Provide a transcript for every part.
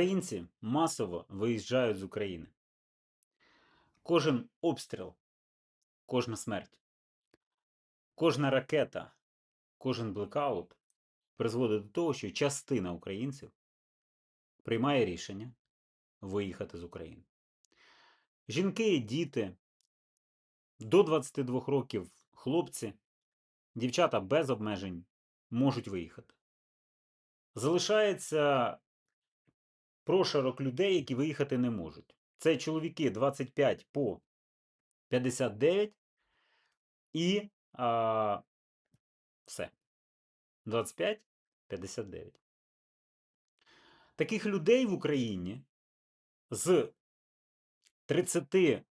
Українці масово виїжджають з України. Кожен обстріл, кожна смерть, кожна ракета, кожен блекаут призводить до того, що частина українців приймає рішення виїхати з України. Жінки, діти, до 22 років хлопці, дівчата без обмежень можуть виїхати. Залишається прошарок людей, які виїхати не можуть. Це чоловіки 25 по 59 і а, все. 25 59. Таких людей в Україні з 30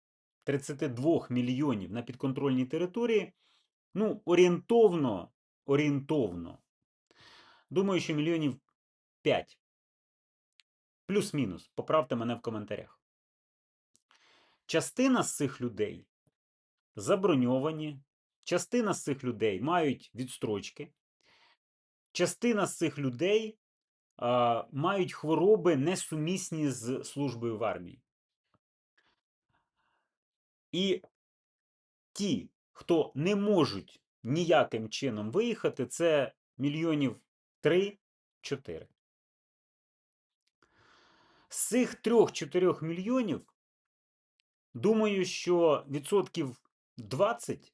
32 мільйонів на підконтрольній території, ну, орієнтовно, орієнтовно. Думаю, що мільйонів 5. Плюс-мінус. Поправте мене в коментарях. Частина з цих людей заброньовані, частина з цих людей мають відстрочки, частина з цих людей а, мають хвороби несумісні з службою в армії. І ті, хто не можуть ніяким чином виїхати, це мільйонів 3-4. З цих 3-4 мільйонів, думаю, що відсотків 20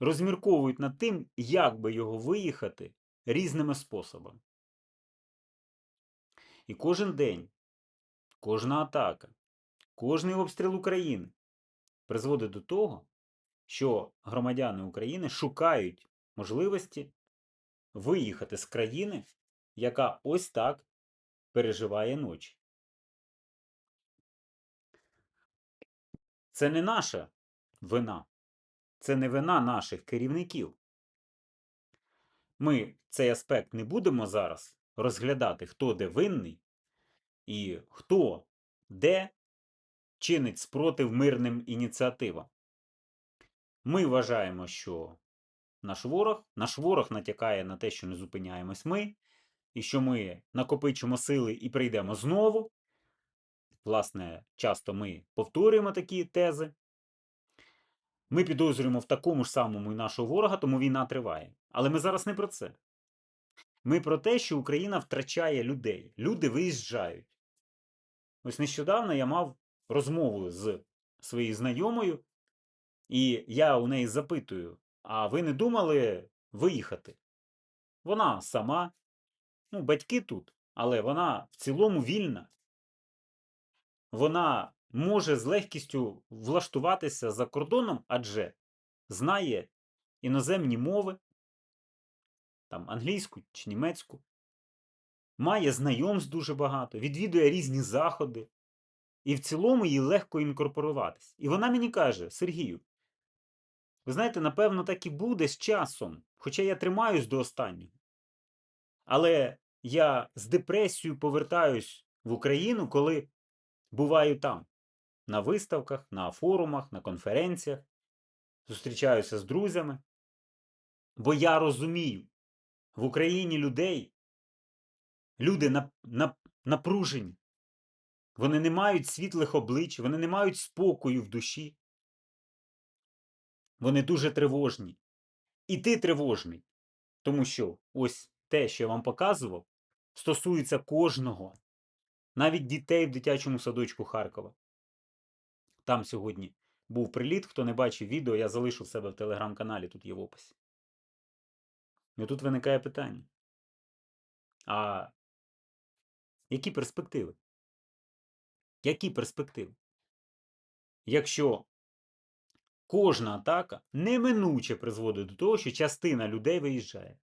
розмірковують над тим, як би його виїхати різними способами. І кожен день, кожна атака, кожний обстріл України призводить до того, що громадяни України шукають можливості виїхати з країни, яка ось так переживає ночі. Це не наша вина, це не вина наших керівників. Ми цей аспект не будемо зараз розглядати, хто де винний і хто де чинить спротив мирним ініціативам. Ми вважаємо, що наш ворог, наш ворог натякає на те, що не зупиняємось ми, і що ми накопичимо сили і прийдемо знову. Власне, часто ми повторюємо такі тези. Ми підозрюємо в такому ж самому і нашого ворога, тому війна триває. Але ми зараз не про це. Ми про те, що Україна втрачає людей. Люди виїжджають. Ось нещодавно я мав розмову з своєю знайомою, і я у неї запитую: а ви не думали виїхати? Вона сама, ну, батьки тут, але вона в цілому вільна. Вона може з легкістю влаштуватися за кордоном, адже знає іноземні мови, там англійську чи німецьку, має знайомств дуже багато, відвідує різні заходи, і в цілому їй легко інкорпоруватись. І вона мені каже: Сергію, ви знаєте, напевно, так і буде з часом, хоча я тримаюсь до останнього. Але я з депресією повертаюсь в Україну, коли буваю там, на виставках, на форумах, на конференціях, зустрічаюся з друзями. Бо я розумію, в Україні людей, люди напружені, вони не мають світлих облич, вони не мають спокою в душі. Вони дуже тривожні. І ти тривожний. Тому що ось те, що я вам показував, стосується кожного, навіть дітей в дитячому садочку Харкова. Там сьогодні був приліт. Хто не бачив відео, я залишу себе в телеграм-каналі, тут є в описі. І тут виникає питання. А які перспективи? Які перспективи? Якщо кожна атака неминуче призводить до того, що частина людей виїжджає.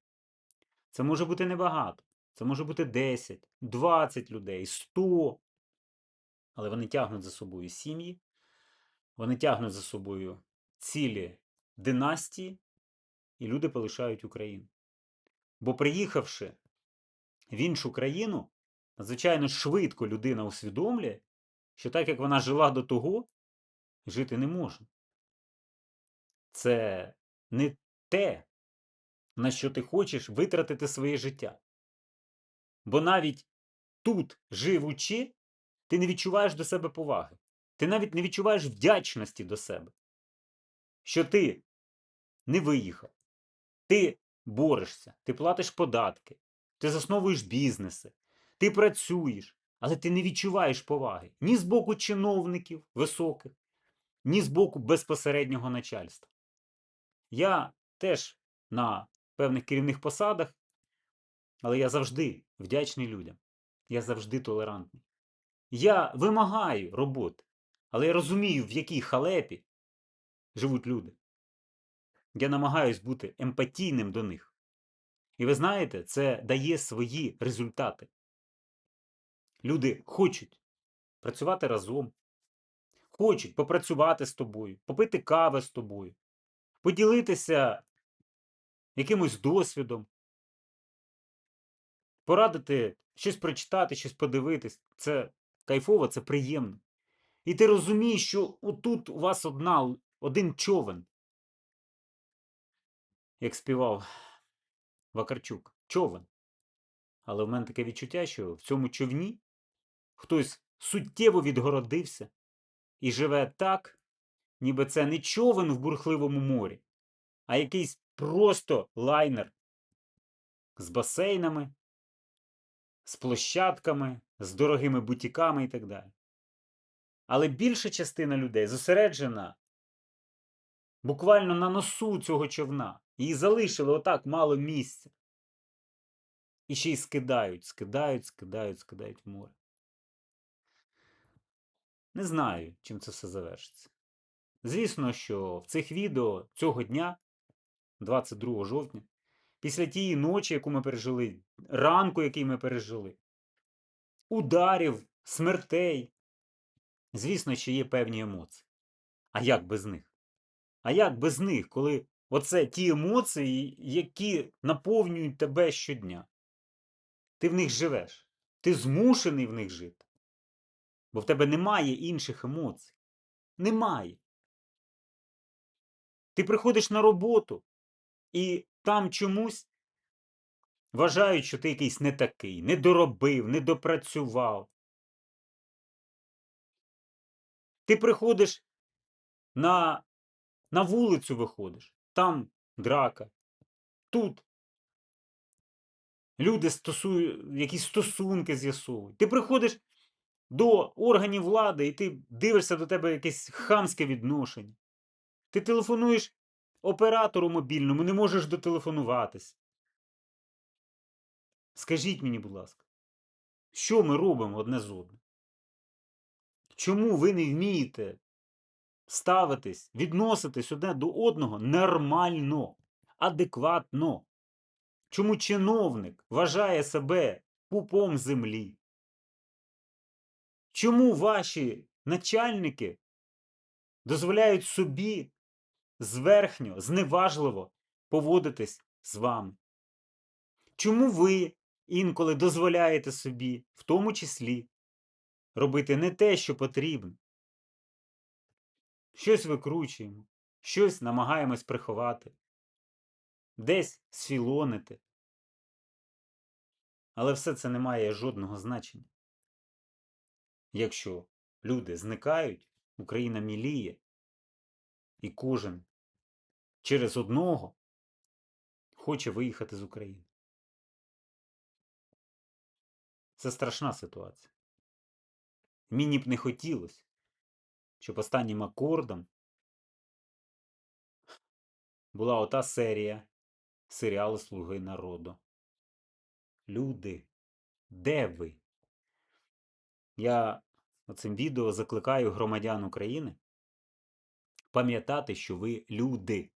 Це може бути небагато. Це може бути 10, 20 людей, 100. Але вони тягнуть за собою сім'ї, вони тягнуть за собою цілі династії, і люди полишають Україну. Бо приїхавши в іншу країну, надзвичайно швидко людина усвідомлює, що так як вона жила до того, жити не може. Це не те, на що ти хочеш витратити своє життя. Бо навіть тут, живучи, ти не відчуваєш до себе поваги. Ти навіть не відчуваєш вдячності до себе, що ти не виїхав, ти борешся, ти платиш податки, ти засновуєш бізнеси, ти працюєш, але ти не відчуваєш поваги ні з боку чиновників високих, ні з боку безпосереднього начальства. Я теж на певних керівних посадах, але я завжди вдячний людям. Я завжди толерантний. Я вимагаю роботи, але я розумію, в якій халепі живуть люди. Я намагаюсь бути емпатійним до них. І ви знаєте, це дає свої результати. Люди хочуть працювати разом, хочуть попрацювати з тобою, попити кави з тобою, поділитися якимось досвідом, порадити щось прочитати, щось подивитись. Це кайфово, це приємно. І ти розумієш, що отут у вас одна, один човен, як співав Вакарчук. Човен. Але в мене таке відчуття, що в цьому човні хтось суттєво відгородився і живе так, ніби це не човен в бурхливому морі, а якийсь просто лайнер з басейнами, з площадками, з дорогими бутіками і так далі. Але більша частина людей зосереджена буквально на носу цього човна. Її залишили отак мало місця. І ще й скидають, скидають, скидають, скидають в море. Не знаю, чим це все завершиться. Звісно, що в цих відео цього дня, 22 жовтня, після тієї ночі, яку ми пережили, ранку, який ми пережили, ударів, смертей, звісно, що є певні емоції. А як без них? А як без них, коли оце ті емоції, які наповнюють тебе щодня? Ти в них живеш, ти змушений в них жити. Бо в тебе немає інших емоцій. Немає. Ти приходиш на роботу, і там чомусь вважають, що ти якийсь не такий, не доробив, не допрацював. Ти приходиш на, на вулицю виходиш, там драка, тут люди стосують, якісь стосунки з'ясовують. Ти приходиш до органів влади, і ти дивишся до тебе якесь хамське відношення. Ти телефонуєш оператору мобільному, не можеш дотелефонуватись. Скажіть мені, будь ласка, що ми робимо одне з одним? Чому ви не вмієте ставитись, відноситись одне до одного нормально, адекватно? Чому чиновник вважає себе пупом землі? Чому ваші начальники дозволяють собі зверхньо, зневажливо поводитись з вами? Чому ви інколи дозволяєте собі, в тому числі, робити не те, що потрібно? Щось викручуємо, щось намагаємось приховати, десь сфілонити. Але все це не має жодного значення. Якщо люди зникають, Україна міліє, і кожен через одного хоче виїхати з України. Це страшна ситуація. Мені б не хотілося, щоб останнім акордом була ота серія серіалу Слуги народу. Люди, де ви? Я цим відео закликаю громадян України пам'ятати, що ви люди.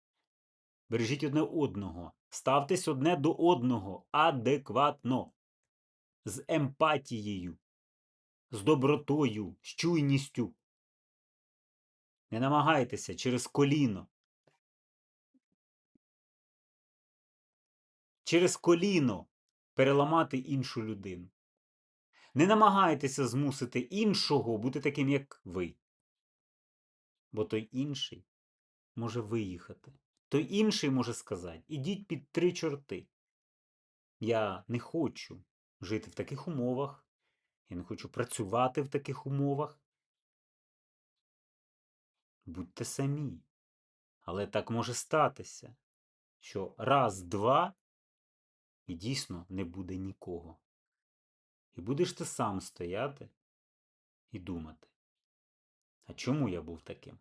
Бережіть одне одного, ставтесь одне до одного адекватно, з емпатією, з добротою, з чуйністю. Не намагайтеся через коліно. Через коліно переламати іншу людину. Не намагайтеся змусити іншого бути таким, як ви. Бо той інший може виїхати. Той інший може сказати: ідіть під три чорти. Я не хочу жити в таких умовах. Я не хочу працювати в таких умовах. Будьте самі. Але так може статися, що раз, два, і дійсно не буде нікого. І будеш ти сам стояти і думати, а чому я був таким?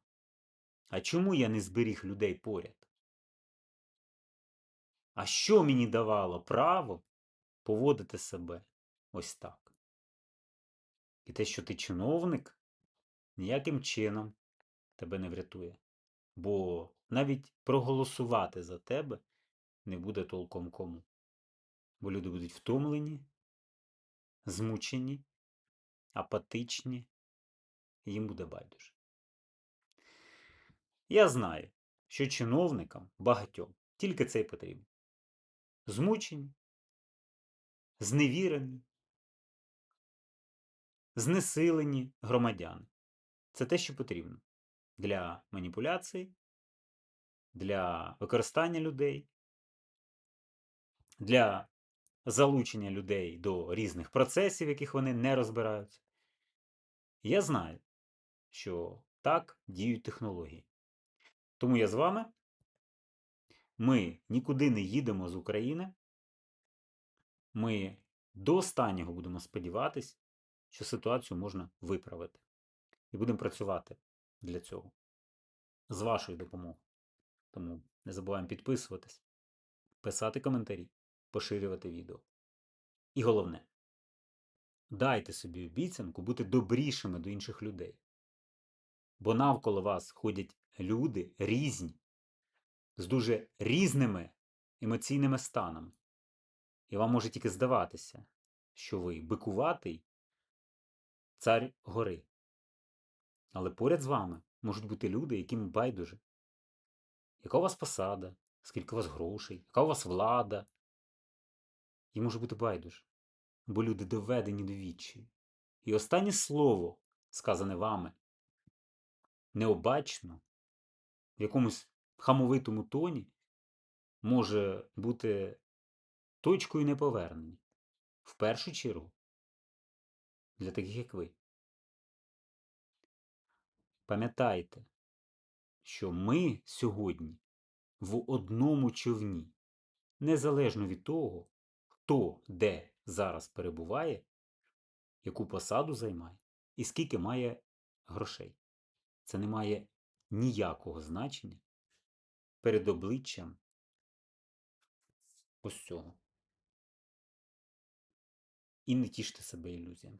А чому я не зберіг людей поряд? А що мені давало право поводити себе ось так? І те, що ти чиновник, ніяким чином тебе не врятує. Бо навіть проголосувати за тебе не буде толком кому. Бо люди будуть втомлені, змучені, апатичні, і їм буде байдуже. Я знаю, що чиновникам багатьом тільки це й потрібно. Змучені, зневірені, знесилені громадяни. Це те, що потрібно для маніпуляцій, для використання людей, для залучення людей до різних процесів, яких вони не розбираються. Я знаю, що так діють технології. Тому я з вами. Ми нікуди не їдемо з України. Ми до останнього будемо сподіватись, що ситуацію можна виправити. І будемо працювати для цього з вашою допомогою. Тому не забуваємо підписуватись, писати коментарі, поширювати відео. І головне, дайте собі обіцянку бути добрішими до інших людей. Бо навколо вас ходять люди різні, з дуже різними емоційними станами. І вам може тільки здаватися, що ви бикуватий цар гори. Але поряд з вами можуть бути люди, яким байдуже. Яка у вас посада, скільки у вас грошей, яка у вас влада? Їм може бути байдуже. Бо люди доведені до відчаю. І останнє слово, сказане вами, необачно, в якомусь хамовитому тоні, може бути точкою неповернення. В першу чергу для таких, як ви. Пам'ятайте, що ми сьогодні в одному човні, незалежно від того, хто де зараз перебуває, яку посаду займає і скільки має грошей. Це не має ніякого значення перед обличчям ось цього. І не тіште себе ілюзіями.